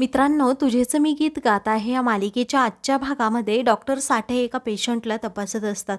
मित्रांनो तुझेच मी गीत गात आहे. या मालिकेच्या आजच्या भागामध्ये डॉक्टर साठे एका पेशंटला तपासत असतात.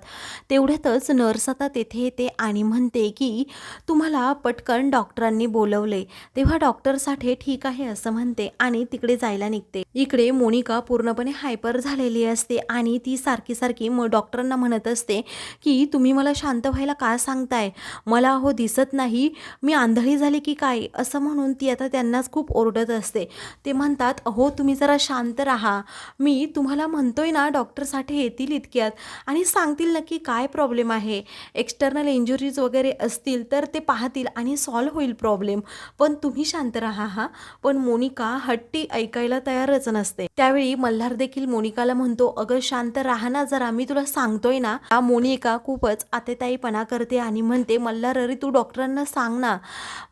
तेवढ्यातच नर्स आता तेथे येते आणि म्हणते की तुम्हाला पटकन डॉक्टरांनी बोलवले. तेव्हा डॉक्टर साठे ठीक आहे असं म्हणते आणि तिकडे जायला निघते. इकडे मोनिका पूर्णपणे हायपर झालेली असते आणि ती सारखी सारखी म डॉक्टरांना म्हणत असते की तुम्ही मला शांत व्हायला का सांगताय? मला हो दिसत नाही. मी आंधळी झाली की काय? असं म्हणून ती आता त्यांनाच खूप ओरडत असते. ते म्हणतात अहो तुम्ही जरा शांत राहा. मी तुम्हाला म्हणतोय ना डॉक्टरसाठी येतील इतक्यात. आणि सांगतील नक्की काय प्रॉब्लेम आहे. एक्स्टर्नल इंजुरीज वगैरे असतील तर ते पाहतील आणि सॉल्व्ह होईल प्रॉब्लेम पण तुम्ही शांत राहा हा. पण मोनिका हट्टी ऐकायला तयारच नसते. त्यावेळी मल्हार देखील मोनिकाला म्हणतो अगं शांत राहा ना जरा. मी तुला सांगतोय ना. हा मोनिका खूपच आतेताईपणा करते आणि म्हणते मल्हार अरे तू डॉक्टरांना सांग ना.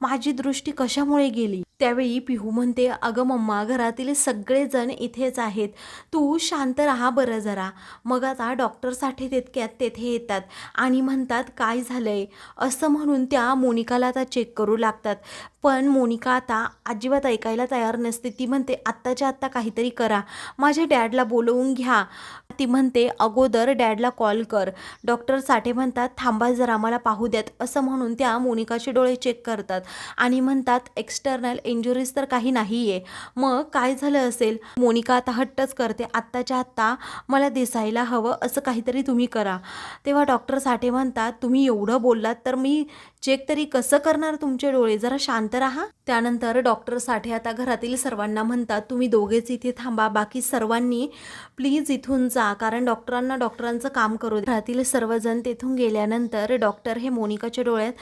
माझी दृष्टी कशामुळे गेली? त्यावेळी पिहू म्हणते अगं मम्मा घरातील सगळेजण इथेच आहेत. तू शांत राहा बरं जरा. मग आता डॉक्टरसाठी तितक्यात तेथे येतात आणि म्हणतात काय झालं आहे असं म्हणून त्या मोनिकाला आता चेक करू लागतात. पण मोनिका आता अजिबात ऐकायला तयार नसते. ती म्हणते आत्ताच्या आत्ता काहीतरी करा. माझ्या डॅडला बोलवून घ्या. ती म्हणते अगोदर डॅडला कॉल कर. डॉक्टर साठे म्हणतात थांबा जरा आम्हाला पाहू द्यात. असं म्हणून त्या मोनिकाचे डोळे चेक करतात आणि म्हणतात एक्सटर्नल इंजुरीज तर काही नाही आहे मग काय झालं असेल? मोनिका आता हट्टच करते आत्ताच्या आत्ता मला दिसायला हवं असं काहीतरी तुम्ही करा. तेव्हा डॉक्टर साठे म्हणतात तुम्ही एवढं बोललात तर मी चेक तरी कसं करणार तुमचे डोळे? जरा शांत राहा. त्यानंतर डॉक्टर साठे आता घरातील सर्वांना म्हणतात तुम्ही दोघेच इथे थांबा. बाकी सर्वांनी प्लीज इथून जा. कारण डॉक्टरांना डॉक्टरांचं काम करू घरातील सर्वजण तेथून गेल्यानंतर डॉक्टर हे मोनिकाच्या डोळ्यात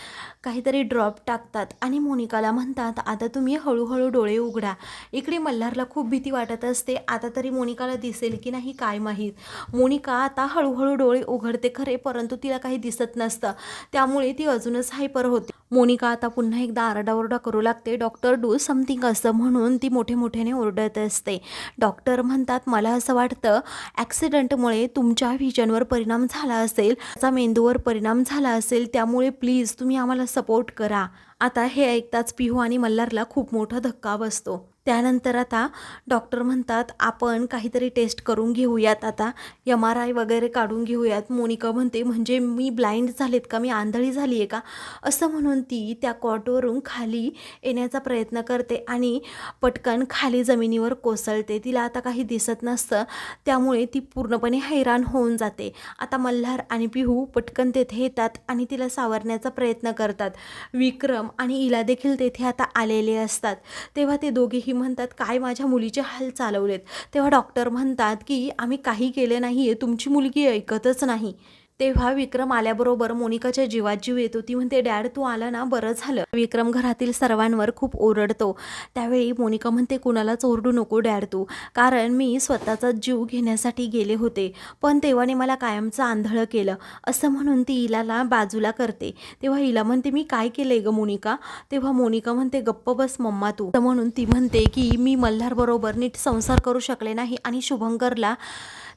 काहीतरी ड्रॉप टाकतात आणि मोनिकाला म्हणतात आता तुम्ही हळूहळू डोळे उघडा. इकडे मल्हारला खूप भीती वाटत असते. आता तरी मोनिकाला दिसेल की नाही काय माहीत. मोनिका आता हळूहळू डोळे उघडते खरे परंतु तिला काही दिसत नसतं. त्यामुळे ती अजूनच हायपर होते. मोनिका आता पुन्हा एकदा आरडाओरडा करू लागते. डॉक्टर डू समथिंग असं म्हणून ती मोठे मोठ्याने ओरडत असते. डॉक्टर म्हणतात मला असं वाटतं ॲक्सिडेंटमुळे तुमच्या व्हिजनवर परिणाम झाला असेल त्याचा मेंदूवर परिणाम झाला असेल त्यामुळे प्लीज तुम्ही आम्हाला सपोर्ट करा. आता हे ऐकताच पिहू आणि मल्हारला खूप मोठा धक्का बसतो. त्यानंतर आता डॉक्टर म्हणतात आपण काहीतरी टेस्ट करून घेऊयात आता. एम आर आय वगैरे काढून घेऊयात. मोनिका म्हणते म्हणजे मी ब्लाइंड झालेत का? मी आंधळी झाली आहे का? असं म्हणून ती त्या कॉटवरून खाली येण्याचा प्रयत्न करते आणि पटकन खाली जमिनीवर कोसळते. तिला आता काही दिसत नसतं. त्यामुळे ती पूर्णपणे हैराण होऊन जाते. आता मल्हार आणि पिहू पटकन तेथे येतात आणि तिला सावरण्याचा प्रयत्न करतात. विक्रम आणि इला देखील तेथे आता आलेले असतात. तेव्हा ते दोघेही म्हणतात काय माझ्या मुलीचे हाल चालवलेत? तेव्हा डॉक्टर म्हणतात की आम्ही काही केले नाही आहे तुमची मुलगी ऐकतच नाही. तेव्हा विक्रम आल्याबरोबर मोनिकाच्या जीवात जीव येतो ती म्हणते डॅड तू आला ना? बरं झालं. विक्रम घरातील सर्वांवर खूप ओरडतो. त्यावेळी मोनिका म्हणते कुणालाच ओरडू नको डॅड तू. कारण मी स्वतःचा जीव घेण्यासाठी गेले होते. पण तेव्हाने मला कायमचं आंधळं केलं. असं म्हणून ती इलाला बाजूला करते. तेव्हा इला म्हणते मी काय केलंय ग मोनिका? तेव्हा मोनिका म्हणते गप्प बस मम्मा तू. म्हणून ती म्हणते की मी मल्हारबरोबर नीट संसार करू शकले नाही आणि शुभंकरला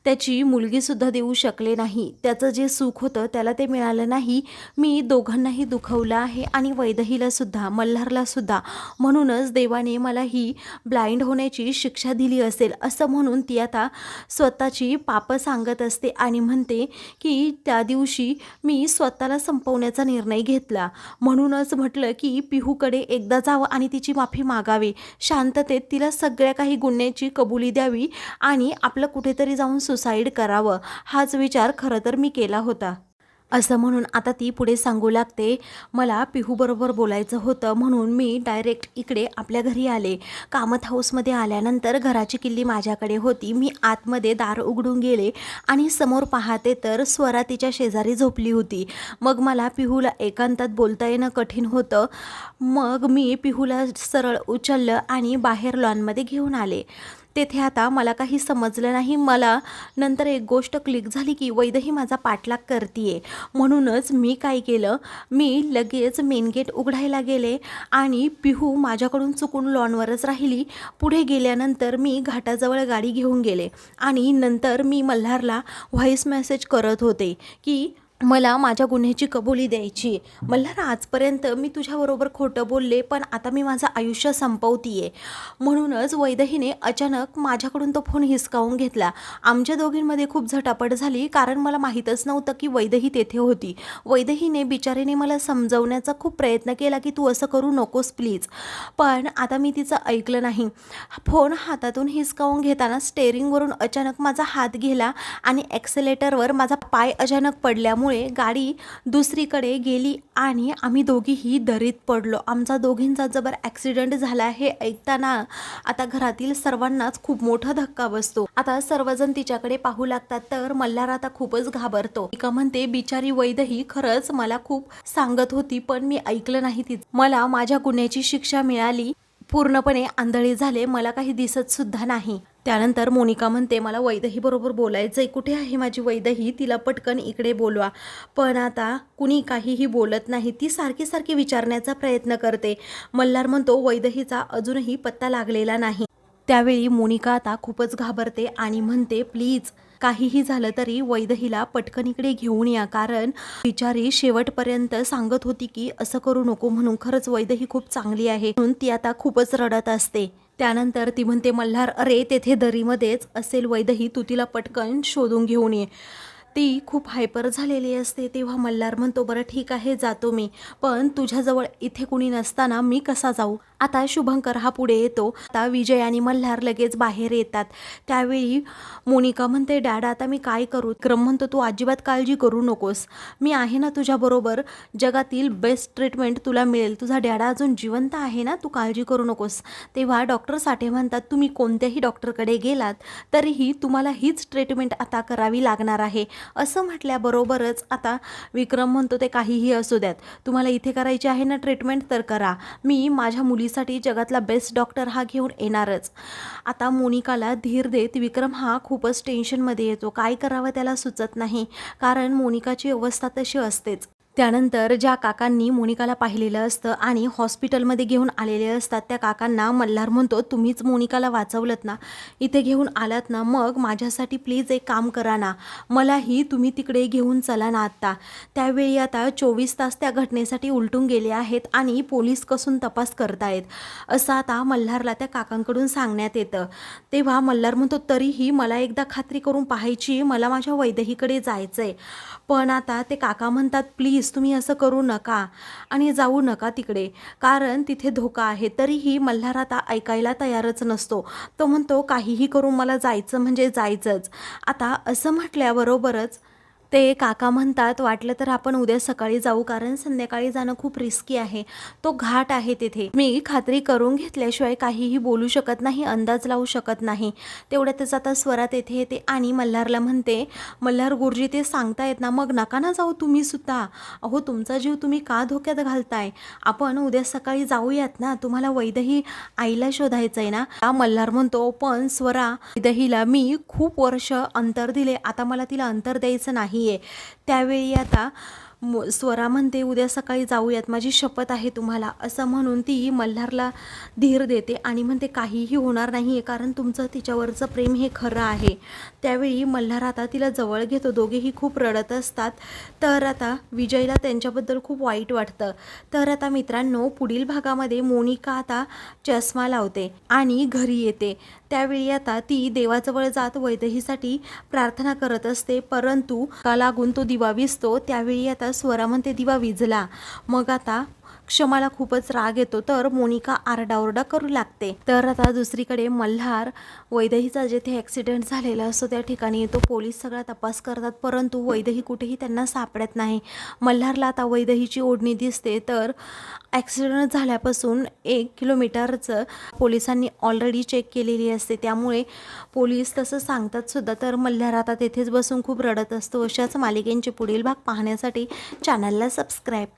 त्याची मुलगीसुद्धा देऊ शकले नाही. त्याचं जे सुख होतं त्याला ते मिळालं नाही. मी दोघांनाही दुखवलं आहे आणि वैदहीलासुद्धा मल्हारलासुद्धा. म्हणूनच देवाने मला ही ब्लाइंड होण्याची शिक्षा दिली असेल असं म्हणून ती आता स्वतःची पापं सांगत असते आणि म्हणते की त्या दिवशी मी स्वतःला संपवण्याचा निर्णय घेतला. म्हणूनच म्हटलं की पिहूकडे एकदा जावं आणि तिची माफी मागावी. शांततेत तिला सगळ्या काही गुन्ह्याची कबुली द्यावी आणि आपलं कुठेतरी जाऊन सुसाईड करावं हाच विचार खरं तर मी केला होता. असं म्हणून आता ती पुढे सांगू लागते मला पिहूबरोबर बोलायचं होतं म्हणून मी डायरेक्ट इकडे आपल्या घरी आले. कामत हाऊसमध्ये आल्यानंतर घराची किल्ली माझ्याकडे होती. मी आतमध्ये दार उघडून गेले आणि समोर पाहते तर स्वरा तिच्या शेजारी झोपली होती. मग मला पिहूला एकांतात बोलता येणं कठीण होतं. मग मी पिहूला सरळ उचललं आणि बाहेर लॉनमध्ये घेऊन आले. तेथे आता मला काही समजलं नाही. मला नंतर एक गोष्ट क्लिक झाली की वैदही माझा पाठलाग करतीये. म्हणूनच मी काय केलं? मी लगेच मेन गेट उघडायला गेले आणि पिहू माझ्याकडून चुकून लॉनवरच राहिली. पुढे गेल्यानंतर मी घाटाजवळ गाडी घेऊन गेले आणि नंतर मी मल्हारला व्हॉईस मेसेज करत होते की मला माझ्या गुन्ह्याची कबुली द्यायची आहे. मल्हार आजपर्यंत मी तुझ्याबरोबर खोटं बोलले पण आता मी माझं आयुष्य संपवतीये. म्हणूनच वैदहीने अचानक माझ्याकडून तो फोन हिसकावून घेतला. आमच्या दोघींमध्ये खूप झटापट झाली कारण मला माहीतच नव्हतं की वैदही तेथे होती. वैदहीने बिचारीने मला समजवण्याचा खूप प्रयत्न केला की तू असं करू नकोस प्लीज. पण आता मी तिचं ऐकलं नाही. फोन हातातून हिसकावून घेताना स्टेअरिंगवरून अचानक माझा हात गेला आणि ॲक्सिलेटरवर माझा पाय अचानक पडल्यामुळे गाडी दुसरीकडे गेली आणि आम्ही दोघीही दरीत पडलो. आमचा दोघींचा जबर ॲक्सिडेंट झाला हे ऐकताना आता घरातील सर्वांनाच खूप मोठा धक्का बसतो. आता सर्वजण तिच्याकडे पाहू लागतात तर मल्हार आता खूपच घाबरतो. एका म्हणते बिचारी वैदही खरंच मला खूप सांगत होती पण मी ऐकलं नाही ती मला माझ्या गुन्ह्याची शिक्षा मिळाली. पूर्णपणे आंधळी झाले. मला काही दिसत सुद्धा नाही. त्यानंतर मोनिका म्हणते मला वैदही बरोबर आहे कुठे आहे माझी वैदही? तिला पटकन इकडे बोलवा. पण आता कुणी काहीही बोलत नाही ती सारखी सारखी विचारण्याचा प्रयत्न करते. मल्हार म्हणतो वैदहीचा अजूनही पत्ता लागलेला नाही. त्यावेळी मोनिका आता खूपच घाबरते आणि म्हणते प्लीज काहीही झालं तरी वैदहीला पटकन इकडे घेऊन या. कारण बिचारी शेवटपर्यंत सांगत होती की असं करू नको म्हणून खरंच वैदही खूप चांगली आहे. म्हणून ती आता खूपच रडत असते. त्यानंतर ती म्हणते मल्हार अरे तेथे दरीमध्येच असेल वैदही तू तिला पटकन शोधून घेऊन ये. ती खूप हायपर झालेली असते तेव्हा मल्हार म्हणतो बरं ठीक आहे जातो मी. पण तुझ्याजवळ इथे कुणी नसताना मी कसा जाऊ? आता शुभंकर हा पुढे येतो. आता विजय आणि मल्हार लगेच बाहेर येतात. त्यावेळी मोनिका म्हणते डॅड आता मी काय करू? क्रम म्हणतो तू अजिबात काळजी करू नकोस. मी आहे ना तुझ्याबरोबर जगातील बेस्ट ट्रीटमेंट तुला मिळेल. तुझा डॅडा अजून जिवंत आहे ना? तू काळजी करू नकोस. तेव्हा डॉक्टर साठे म्हणतात तुम्ही कोणत्याही डॉक्टरकडे गेलात तरीही तुम्हाला हीच ट्रीटमेंट आता करावी लागणार आहे. असं म्हटल्याबरोबरच आता विक्रम म्हणतो ते काहीही असू द्यात. तुम्हाला इथे करायची आहे ना ट्रीटमेंट तर करा. मी माझ्या मुली मुलीसाठी जगातला बेस्ट डॉक्टर हा घेऊन येणारच. आता मोनिकाला धीर देत विक्रम हा खूपच टेन्शनमध्ये येतो. काय करावं त्याला सुचत नाही. कारण मोनिकाची अवस्था तशी असतेच. त्यानंतर ज्या काकांनी मोनिकाला पाहिलेलं असतं आणि हॉस्पिटलमध्ये घेऊन आलेले असतात त्या काकांना मल्हार म्हणतो तुम्हीच मोनिकाला वाचवलत ना इथे घेऊन आलात ना मग माझ्यासाठी प्लीज एक काम करा ना मलाही तुम्ही तिकडे घेऊन चला ना आत्ता. त्यावेळी आता चोवीस तास त्या घटनेसाठी उलटून गेले आहेत आणि पोलीस कसून तपास करतायत असं आता मल्हारला त्या काकांकडून सांगण्यात येतं. तेव्हा मल्हार म्हणतो तरीही मला एकदा खात्री करून पाहायची मला माझ्या वैदहीकडे जायचं आहे पण आता ते काका म्हणतात प्लीज प्लीज तुम्ही असं करू नका आणि जाऊ नका तिकडे. कारण तिथे धोका आहे. तरीही मल्हार आता ऐकायला तयारच नसतो. तो म्हणतो काहीही करून मला जायचं म्हणजे जायचंच. आता असं म्हटल्याबरोबरच ते काका म्हणतात वाटलं तर आपण उद्या सकाळी जाऊ कारण संध्याकाळी जाणं खूप रिस्की आहे. तो घाट आहे तिथे. मी खात्री करून घेतल्याशिवाय काहीही बोलू शकत नाही अंदाज लावू शकत नाही. तेवढ्या त्याचा आता स्वरात येथे येते आणि मल्हारला म्हणते मल्हार गुरुजी ते सांगता येत ना मग नका ना जाऊ तुम्ही सुद्धा. अहो तुमचा जीव तुम्ही का धोक्यात घालताय? आपण उद्या सकाळी जाऊयात ना तुम्हाला वैदही आईला शोधायचं आहे ना मल्हार म्हणतो पण स्वरा वैदहीला मी खूप वर्ष अंतर दिले. आता मला तिला अंतर द्यायचं नाही. आहे त्यावेळी आता मो स्वरा म्हणते उद्या सकाळी जाऊयात. माझी शपथ आहे तुम्हाला. असं म्हणून ती मल्हारला धीर देते आणि म्हणते काहीही होणार नाही आहे कारण तुमचं तिच्यावरचं प्रेम हे खरं आहे. त्यावेळी मल्हार आता तिला जवळ घेतो. दोघेही खूप रडत असतात. तर आता विजयला त्यांच्याबद्दल खूप वाईट वाटतं. तर आता मित्रांनो पुढील भागामध्ये मोनिका आता चष्मा लावते आणि घरी येते. त्यावेळी आता ती देवाजवळ जात वैदहीसाठी प्रार्थना करत असते. परंतु का लागून तो दिवा विसतो? त्यावेळी आता स्वरामध्ये दिवा विजला मग आता क्षमाला खूपच राग येतो. तर मोनिका आरडाओरडा करू लागते. तर आता दुसरीकडे मल्हार वैदहीचा जेथे ॲक्सिडेंट झालेला असतो त्या ठिकाणी तो पोलीस सगळा तपास करतात. परंतु वैदही कुठेही त्यांना सापडत नाही. मल्हारला आता वैदहीची ओढणी दिसते. तर ॲक्सिडेंट झाल्यापासून एक किलोमीटरचं पोलिसांनी ऑलरेडी चेक केलेली असते. त्यामुळे पोलीस तसं सांगतात सुद्धा. तर मल्हार आता तेथेच बसून खूप रडत असतो. अशाच मालिकेंचे पुढील भाग पाहण्यासाठी चॅनलला सबस्क्राईब